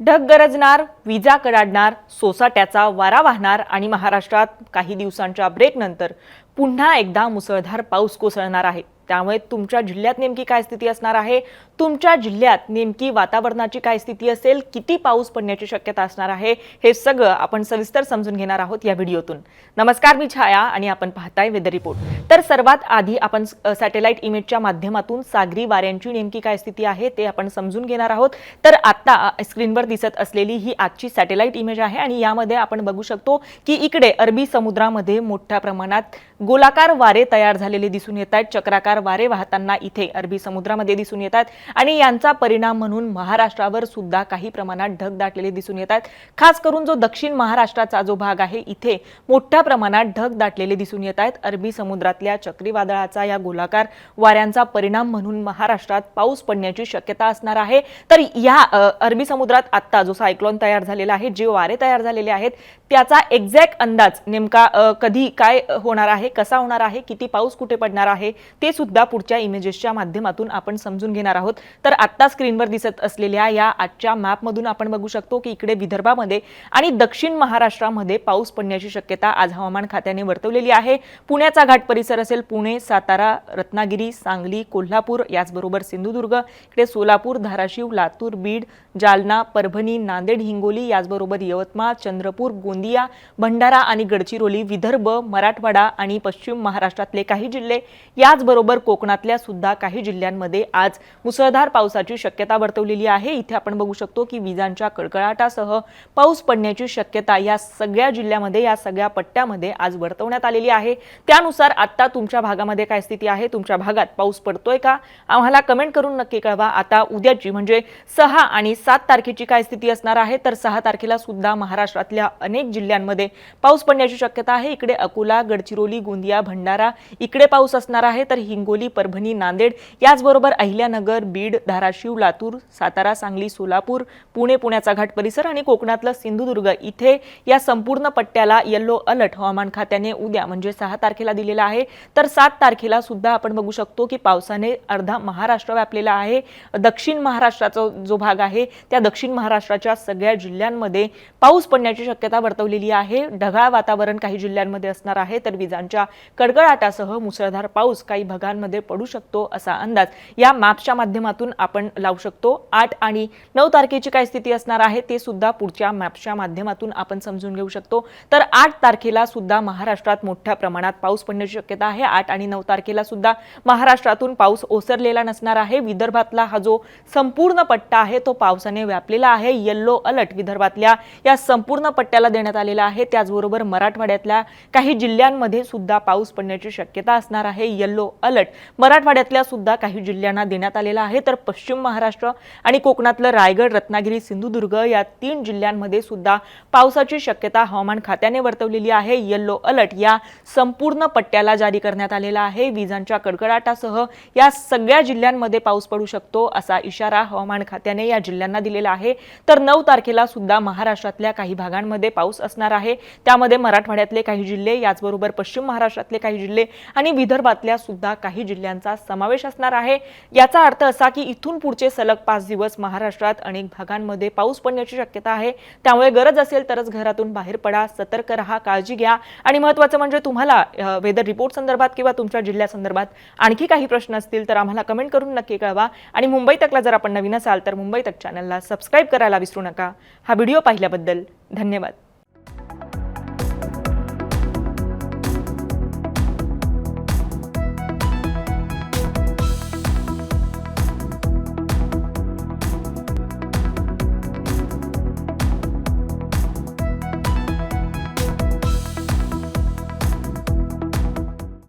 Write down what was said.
ढग गरजणार विजा कडाडणार सोसाट्याचा वारा वाहणार आणि महाराष्ट्रात काही दिवसांच्या ब्रेकनंतर पुन्हा एकदा मुसळधार पाऊस कोसळणार आहे. त्यामुळे तुमच्या जिल्ह्यात नेमकी काय स्थिती असणार आहे? तुमच्या जिल्ह्यात नेमकी वातावरणाची काय स्थिती असेल? किती पाऊस पडण्याची शक्यता असणार आहे? हे सगळं आपण सविस्तर समजून घेणार आहोत या व्हिडिओतून. नमस्कार मी छाया आणि आपण पाहताय वेदर रिपोर्ट. तर सर्वात आधी आपण सॅटेलाइट इमेजच्या माध्यमातून सागरी वाऱ्यांची नेमकी काय स्थिती आहे ते आपण समजून घेणार आहोत. तर आता स्क्रीनवर दिसत असलेली ही आजची सॅटेलाइट इमेज आहे आणि यामध्ये आपण बघू शकतो की इकडे अरबी समुद्रामध्ये मोठ्या प्रमाणात गोलाकार वारे तयार झालेले दिसून येत आहेत. चक्राकार वारे वाहताना इथे अरबी समुद्रामध्ये दिसून येतात आणि यांचा परिणाम म्हणून महाराष्ट्रावर सुद्धा काही प्रमाणात ढग दाटलेले दिसून येत आहेत. खास करून जो दक्षिण महाराष्ट्राचा जो भाग आहे इथे मोठ्या प्रमाणात ढग दाटलेले दिसून येत आहेत. अरबी समुद्रातल्या चक्रीवादळाचा या गोलाकार वाऱ्यांचा परिणाम म्हणून महाराष्ट्रात पाऊस पडण्याची शक्यता असणार आहे. तर या अरबी समुद्रात आत्ता जो सायक्लोन तयार झालेला आहे जे वारे तयार झालेले आहेत त्याचा एक्झॅक्ट अंदाज नेमका कधी काय होणार आहे? कसा होणार आहे किती पाऊस कुठे पडणार आहे ते सुद्धा पुढच्या इमेजेसच्या माध्यमातून आपण समजून घेणार आहोत. तर आत्ता स्क्रीनवर दिसत असलेल्या या आजच्या मॅपमधून आपण बघू शकतो की इकडे विदर्भामध्ये आणि दक्षिण महाराष्ट्रामध्ये पाऊस पडण्याची शक्यता आज हवामान खात्याने वर्तवलेली आहे. पुण्याचा घाट परिसर असेल पुणे सातारा रत्नागिरी सांगली कोल्हापूर याचबरोबर सिंधुदुर्ग इकडे सोलापूर धाराशिव लातूर बीड जालना परभणी नांदेड हिंगोली याचबरोबर यवतमाळ चंद्रपूर गोंदिया भंडारा आणि गडचिरोली विदर्भ मराठवाडा आणि पश्चिम महाराष्ट्रातले काही जिल्हे याचबरोबर कोकणातल्या सुद्धा काही जिल्ह्यांमध्ये आज मुसळधार पावसाची शक्यता वर्तवलेली आहे. इथे आपण बघू शकतो की विजांच्या कडकडाटासह पाऊस पडण्याची शक्यता या सगळ्या जिल्ह्यामध्ये या सगळ्या पट्ट्यामध्ये आज वर्तवण्यात आलेली आहे. त्यानुसार आता तुमच्या भागामध्ये काय स्थिती आहे? तुमच्या भागात पाऊस पडतोय का? आम्हाला कमेंट करून नक्की कळवा. आता उद्याची म्हणजे सहा आणि सात तारखेची काय स्थिती असणार आहे? तर सहा तारखेला सुद्धा महाराष्ट्रातल्या अनेक जिल्ह्यांमध्ये पाऊस पडण्याची शक्यता आहे. इकडे अकोला गडचिरोली गोंदिया भंडारा इकडे पाऊस असणार आहे तर हिंगोली परभणी नांदेड याचबरोबर अहिल्यानगर बीड धाराशिव लातूर सातारा सांगली सोलापूर पुणे पुण्याचा घाट परिसर आणि कोकणातलं सिंधुदुर्ग. इथे या संपूर्ण पट्ट्याला येल्लो अलर्ट हवामान खात्याने उद्या म्हणजे सहा तारखेला दिलेला आहे. तर सात तारखेला सुद्धा आपण बघू शकतो की पावसाने अर्धा महाराष्ट्र व्यापलेला आहे. दक्षिण महाराष्ट्राचा जो भाग आहे त्या दक्षिण महाराष्ट्राच्या सगळ्या जिल्ह्यांमध्ये पाऊस पडण्याची शक्यता वर्तवलेली आहे. ढगाळ वातावरण काही जिल्ह्यांमध्ये असणार आहे तर विजांच्या कडकडाटासह मुसळधार पाऊस काही भागांमध्ये पडू शकतो असा अंदाज या मॅप्सच्या माध्यमातून आपण लावू शकतो. आठ आणि नऊ तारखेची काय स्थिती असणार आहे ते सुद्धा पुढच्या मॅप्सच्या माध्यमातून आपण समजून घेऊ शकतो. तर आठ तारखेला सुद्धा महाराष्ट्रात मोठ्या प्रमाणात पाऊस पडण्याची शक्यता आहे. आठ आणि नऊ तारखेला सुद्धा महाराष्ट्रातून पाऊस ओसरलेला नसणार आहे. विदर्भातला हा जो संपूर्ण पट्टा आहे तो पावसाने व्यापलेला आहे. येल्लो अलर्ट विदर्भातल्या या संपूर्ण पट्ट्याला देण्यात आलेला आहे. त्याचबरोबर मराठवाड्यातल्या काही जिल्ह्यांमध्ये सुद्धा पाऊस पडण्याची शक्यता असणार आहे. येल्लो अलर्ट मराठवाड्यातल्या सुद्धा काही जिल्ह्यांना देण्यात आलेला आहे. तर पश्चिम महाराष्ट्र आणि कोकणातलं रायगड रत्नागिरी सिंधुदुर्ग या तीन जिल्ह्यांमध्ये सुद्धा पावसाची शक्यता हवामान खात्याने वर्तवलेली आहे. येल्लो अलर्ट या संपूर्ण पट्ट्याला जारी करण्यात आलेला आहे. विजांच्या कडकडाटासह या सगळ्या जिल्ह्यांमध्ये पाऊस पडू शकतो असा इशारा हवामान खात्याने या जिल्ह्यांना दिलेला आहे. तर नऊ तारखेला सुद्धा महाराष्ट्रातल्या काही भागांमध्ये पाऊस असणार आहे. त्यामध्ये मराठवाड्यातले काही जिल्हे याचबरोबर पश्चिम महाराष्ट्रातले काही जिल्हे आणि विदर्भातल्या सुद्धा काही जिल्ह्यांचा समावेश असणार आहे. याचा अर्थ असा की इथून पुढचे सलग पाच दिवस महाराष्ट्रात अनेक भागांमध्ये पाऊस पडण्याची शक्यता आहे. त्यामुळे गरज असेल तरच घरातून बाहेर पडा सतर्क राहा काळजी घ्या. आणि महत्त्वाचं म्हणजे तुम्हाला वेदर रिपोर्ट संदर्भात किंवा तुमच्या जिल्ह्यासंदर्भात आणखी काही प्रश्न असतील तर आम्हाला कमेंट करून नक्की कळवा. आणि मुंबई तकला जर आपण नवीन असाल तर मुंबई तक चॅनलला सबस्क्राईब करायला विसरू नका. हा व्हिडिओ पाहिल्याबद्दल धन्यवाद.